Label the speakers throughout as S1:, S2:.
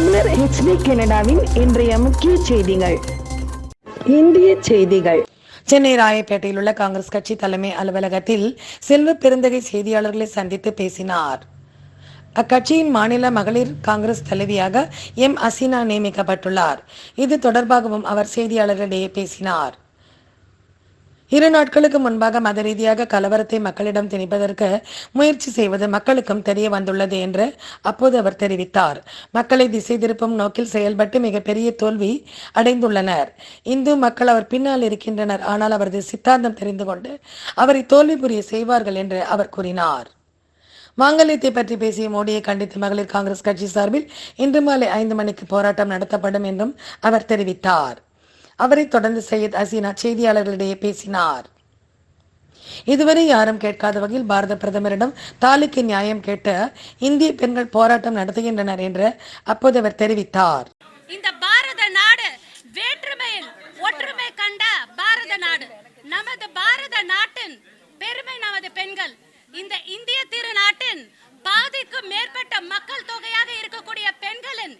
S1: தமிழர் ஹெச்டி கனடாவின் இன்றைய முக்கிய செய்திகள். இந்திய செய்திகள்.
S2: சென்னை ராயப்பேட்டையில் உள்ள காங்கிரஸ் கட்சி தலைமை அலுவலகத்தில் செல்வ பெருந்தகை செய்தியாளர்களை சந்தித்து பேசினார். அக்கட்சியின் மாநில மகளிர் காங்கிரஸ் தலைவியாக எம் அசீனா நியமிக்கப்பட்டுள்ளார். இது தொடர்பாகவும் அவர் செய்தியாளர்களிடையே பேசினார். இரு நாட்களுக்கு முன்பாக மத ரீதியாக கலவரத்தை மக்களிடம் திணிப்பதற்கு முயற்சி செய்வது மக்களுக்கும் தெரிய வந்துள்ளது என்று அப்போது அவர் தெரிவித்தார். மக்களை திசை திருப்பும் நோக்கில் செயல்பட்டு மிகப்பெரிய தோல்வி அடைந்துள்ளனர். இந்து மக்கள் அவர் பின்னால் இருக்கின்றனர். ஆனால் அவரது சித்தாந்தம் தெரிந்து கொண்டு அவரை தோல்வி புரிய செய்வார்கள் என்று அவர் கூறினார். மாங்கல்யத்தை பற்றி பேசிய மோடியை கண்டித்து மகளிர் காங்கிரஸ் கட்சி சார்பில் இன்று மாலை ஐந்து மணிக்கு போராட்டம் நடத்தப்படும் என்றும் அவர் தெரிவித்தார். அவரை தொடர்ந்து சையத் ஹசீனா செய்தியாளர்களிடையே பேசினார். இதுவரை யாரும் கேட்காத வகையில் பாரத பிரதமரிடம் தாலிக்கு நியாயம் கேட்டு இந்திய பெண்கள் போராட்டம் நடத்துகின்றனர் என்று அப்போது அவர் தெரிவித்தார்.
S3: இந்த பாரத நாடு வேற்றுமையில் ஒற்றுமை கண்ட பாரத நாடு. நமது பாரத நாட்டின் பெருமை நமது பெண்கள். இந்த இந்திய திருநாட்டின் பாதிக்கும் மேற்பட்ட மக்கள் தொகையாக இருக்கக்கூடிய பெண்களின்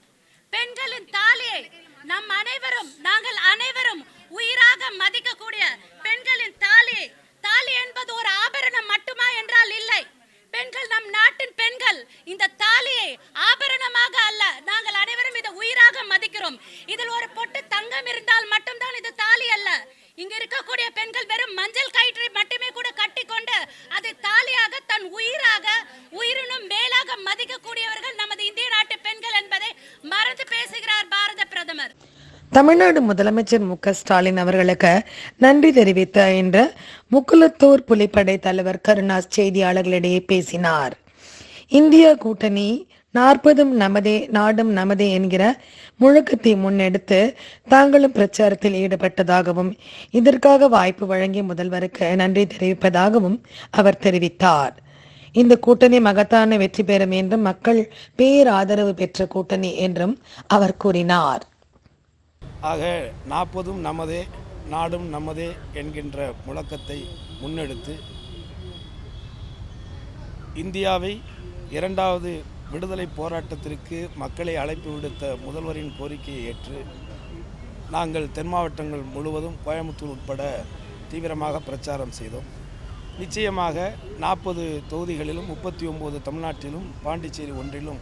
S3: பெண்களின் தாலியை நம் அனைவரும் நாங்கள் அனைவரும் உயிராக மதிக்கக்கூடிய பெண்களின் தாலி. தாலி என்பது ஒரு ஆபரணம் மட்டுமா என்றால் இல்லை. பெண்கள் நம் நாட்டின் பெண்கள். இந்த தாலியை ஆபரணமாக அல்ல. நாங்கள் அனைவரும் இதை உயிராக மதிக்கிறோம். இதில் ஒரு பொட்டு தங்கம் இருந்தால் மட்டும்தான் இது தாலி அல்ல. இங்க இருக்கக்கூடிய பெண்கள் வெறும் மஞ்சள் கயிற்றை மட்டுமே கூட கட்டிக்கொண்டு அதை தாலியாக தன் உயிராக உயிரினும் மேலாக மதிக்கக்கூடியவர்கள் நமது இந்திய நாட்டு பெண்கள் என்பதை மறந்து பேசுகிறார் பாரத பிரதமர்
S2: தமிழ்நாடு முதலமைச்சர் மு க ஸ்டாலின் அவர்களுக்கு நன்றி தெரிவித்த இன்று முக்குலத்தூர் புலிப்படை தலைவர் கருணாஸ் செய்தியாளர்களிடையே பேசினார். இந்திய கூட்டணி நாற்பதும் நமதே நாடும் நமதே என்கிற முழக்கத்தை முன்னெடுத்து தாங்களும் பிரச்சாரத்தில் ஈடுபட்டதாகவும் இதற்காக வாய்ப்பு வழங்கிய முதல்வருக்கு நன்றி தெரிவிப்பதாகவும் அவர் தெரிவித்தார். இந்த கூட்டணி மகத்தான வெற்றி பெறும் என்றும் மக்கள் பேராதரவு பெற்ற கூட்டணி என்றும் அவர் கூறினார்.
S4: ஆக நாற்பதும் நமதே நாடும் நமதே என்கின்ற முழக்கத்தை முன்னெடுத்து இந்தியாவை இரண்டாவது விடுதலை போராட்டத்திற்கு மக்களை அழைப்பு விடுத்த முதல்வரின் கோரிக்கையை ஏற்று நாங்கள் தென் மாவட்டங்கள் முழுவதும் கோயம்புத்தூர் உட்பட தீவிரமாக பிரச்சாரம் செய்தோம். நிச்சயமாக நாற்பது தொகுதிகளிலும் முப்பத்தி ஒம்பது தமிழ்நாட்டிலும் பாண்டிச்சேரி ஒன்றிலும்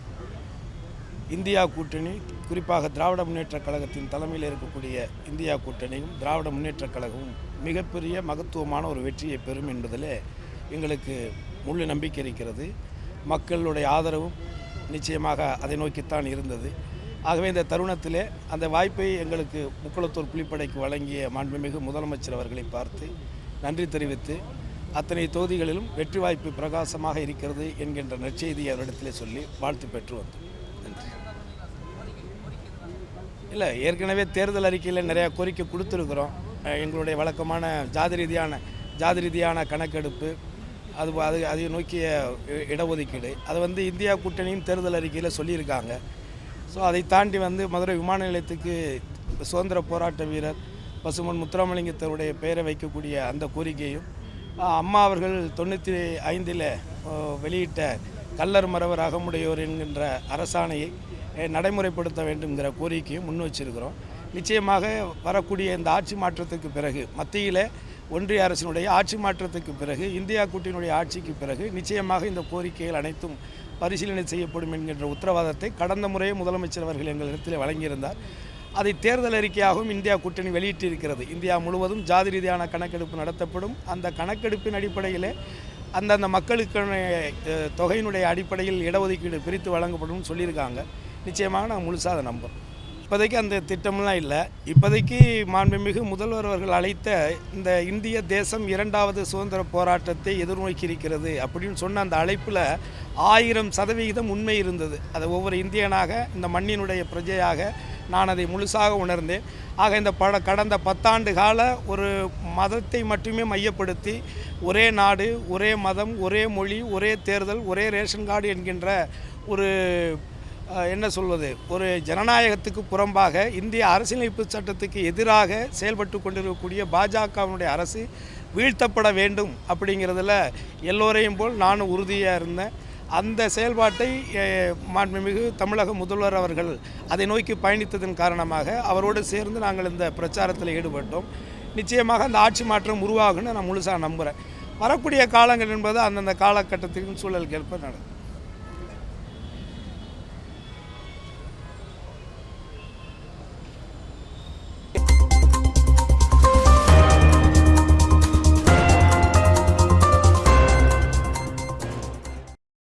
S4: இந்தியா கூட்டணி குறிப்பாக திராவிட முன்னேற்றக் கழகத்தின் தலைமையில் இருக்கக்கூடிய இந்தியா கூட்டணியும் திராவிட முன்னேற்றக் கழகமும் மிகப்பெரிய மகத்துவமான ஒரு வெற்றியை பெறும் என்பதில் எங்களுக்கு முழு நம்பிக்கை இருக்கிறது. மக்களுடைய ஆதரவும் நிச்சயமாக அதை நோக்கித்தான் இருந்தது. ஆகவே இந்த தருணத்திலே அந்த வாய்ப்பை எங்களுக்கு முக்குளத்தூர் புலிப்படைக்கு வழங்கிய மாண்புமிகு முதலமைச்சர் அவர்களை பார்த்து நன்றி தெரிவித்து அத்தனை தொகுதிகளிலும் வெற்றி வாய்ப்பு பிரகாசமாக இருக்கிறது என்கின்ற நற்செய்தியை அவரிடத்திலே சொல்லி வாழ்த்து பெற்று வந்தோம் நன்றி இல்லை ஏற்கனவே தேர்தல் அறிக்கையில் நிறையா கோரிக்கை கொடுத்துருக்குறோம். எங்களுடைய வழக்கமான ஜாதி ரீதியான ஜாதி ரீதியான கணக்கெடுப்பு அது அது அதை நோக்கிய இடஒதுக்கீடு. அதை வந்து இந்தியா கூட்டணியும் தேர்தல் அறிக்கையில் சொல்லியிருக்காங்க. ஸோ அதை தாண்டி வந்து மதுரை விமான நிலையத்துக்கு சுதந்திர போராட்ட வீரர் பசுமன் முத்துராமலிங்கத்தருடைய பெயரை வைக்கக்கூடிய அந்த கோரிக்கையும் அம்மா அவர்கள் தொண்ணூற்றி ஐந்தில் வெளியிட்ட கல்லர் மரவர் அகமுடையோர் என்கின்ற அரசாணையை நடைமுறைப்படுத்த வேண்டும்ங்கிற கோரிக்கையும் முன் வச்சிருக்கிறோம். நிச்சயமாக வரக்கூடிய இந்த ஆட்சி மாற்றத்துக்கு பிறகு மத்தியில் ஒன்றிய அரசினுடைய ஆட்சி மாற்றத்துக்கு பிறகு இந்தியா கூட்டினுடைய ஆட்சிக்கு பிறகு நிச்சயமாக இந்த கோரிக்கைகள் அனைத்தும் பரிசீலனை செய்யப்படும் என்கின்ற உத்தரவாதத்தை கடந்த முறையே முதலமைச்சர் அவர்கள் எங்களிடத்தில் வழங்கியிருந்தார். அதை தேர்தல் அறிக்கையாகவும் இந்தியா கூட்டணி வெளியிட்டிருக்கிறது. இந்தியா முழுவதும் ஜாதி ரீதியான கணக்கெடுப்பு நடத்தப்படும். அந்த கணக்கெடுப்பின் அடிப்படையில் அந்தந்த மக்களுக்கான தொகையினுடைய அடிப்படையில் இடஒதுக்கீடு பிரித்து வழங்கப்படும் சொல்லியிருக்காங்க. நிச்சயமாக நான் முழுசாக அதை நம்புகிறேன் இப்போதைக்கு அந்த திட்டம்லாம் இல்லை. இப்போதைக்கு மாண்புமிகு முதல்வர் அவர்கள் அழைத்த இந்த இந்திய தேசம் இரண்டாவது சுதந்திர போராட்டத்தை எதிர்நோக்கி இருக்கிறது அப்படின்னு சொன்ன அந்த அழைப்பில் ஆயிரம் சதவிகிதம் உண்மை இருந்தது. அதை ஒவ்வொரு இந்தியனாக இந்த மண்ணினுடைய பிரஜையாக நான் அதை முழுசாக உணர்ந்தேன். ஆக இந்த பட கடந்த பத்தாண்டு கால ஒரு மதத்தை மட்டுமே மையப்படுத்தி ஒரே நாடு ஒரே மதம் ஒரே மொழி ஒரே தேர்தல் ஒரே ரேஷன் கார்டு என்கின்ற ஒரு என்ன சொல்வது? ஒரு ஜனநாயகத்துக்கு புறம்பாக இந்திய அரசியலமைப்பு சட்டத்துக்கு எதிராக செயல்பட்டு கொண்டிருக்கக்கூடிய பாஜகவினுடைய அரசு வீழ்த்தப்பட வேண்டும் அப்படிங்கிறதுல எல்லோரையும் போல் நானும் உறுதியாக இருந்தேன். அந்த செயல்பாட்டை மிகு மாண்புமிகு தமிழக முதல்வர் அவர்கள் அதை நோக்கி பயணித்ததன் காரணமாக அவரோடு சேர்ந்து நாங்கள் இந்த பிரச்சாரத்தில் ஈடுபட்டோம். நிச்சயமாக அந்த ஆட்சி மாற்றம் உருவாகுன்னு நான் முழுசாக நம்புகிறேன் வரக்கூடிய காலங்கள் என்பது அந்தந்த காலகட்டத்தின் சூழல் கேட்ப நடக்கும்.